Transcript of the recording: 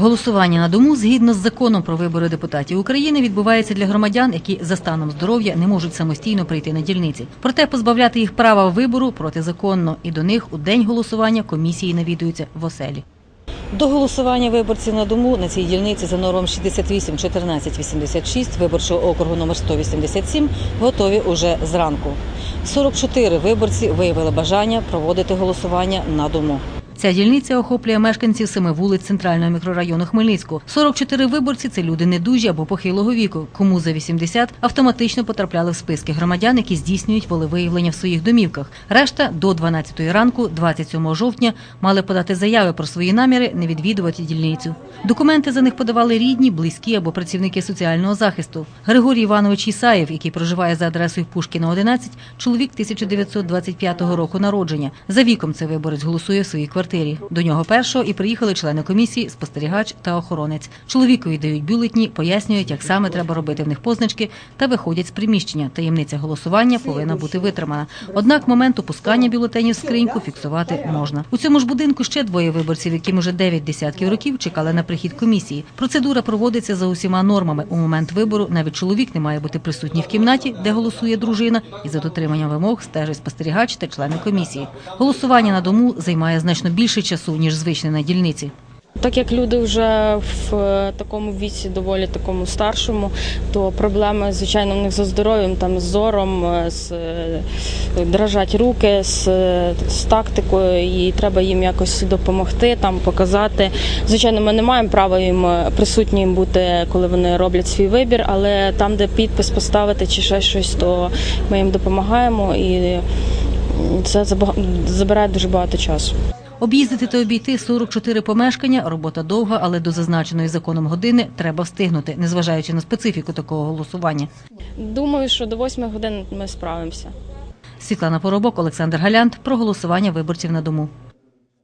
Голосування на дому згідно з законом про вибори депутатів України відбувається для громадян, які за станом здоров'я не можуть самостійно прийти на дільниці. Проте позбавляти їх права вибору протизаконно, і до них у день голосування комісії навідуються в оселі. До голосування виборців на дому на цій дільниці за номером 68 14 86 виборчого округу номер 187 готові уже зранку. 44 виборці виявили бажання проводити голосування на дому. Ця дільниця охоплює мешканців семи вулиць центрального мікрорайону Хмельницького. 44 виборці це люди недужі або похилого віку. Кому за 80 автоматично потрапляли в списки громадян, які здійснюють волевиявлення в своїх домівках. Решта до 12 ранку, 27 жовтня, мали подати заяви про свої наміри не відвідувати дільницю. Документи за них подавали рідні, близькі або працівники соціального захисту. Григорій Іванович Ісаєв, який проживає за адресою Пушкіна 11, чоловік 1925 року народження. За віком цей виборець голосує в своїй квартирі. До нього першого і приїхали члени комісії, спостерігач та охоронець. Чоловікові дають бюлетні, пояснюють, як саме треба робити в них позначки, та виходять з приміщення. Таємниця голосування повинна бути витримана. Однак момент опускання бюлетенів в скриньку фіксувати можна. У цьому ж будинку ще двоє виборців, яким уже дев'ять десятків років чекали на прихід комісії. Процедура проводиться за усіма нормами. У момент вибору навіть чоловік не має бути присутній в кімнаті, де голосує дружина, і за дотриманням вимог стежить спостерігач та члени комісії. Голосування на дому займає значно більше часу ніж звичне на дільниці. Так як люди вже в е, такому віці, доволі такому старшому, то проблеми, звичайно, в них зі здоров'ям, там з зором, е, з е, дрожать руки, з, з тактикою, і треба їм якось допомогти, там показати. Звичайно, ми не маємо права їм присутнім бути, коли вони роблять свій вибір, але там, де підпис поставити чи ще щось, то ми їм допомагаємо і це забирає дуже багато часу. Об'їздити та обійти 44 помешкання. Робота довга, але до зазначеної законом години треба встигнути, незважаючи на специфіку такого голосування. Думаю, що до 8 годин ми справимося. Світлана Поробок, Олександр Галянт про голосування виборців на дому.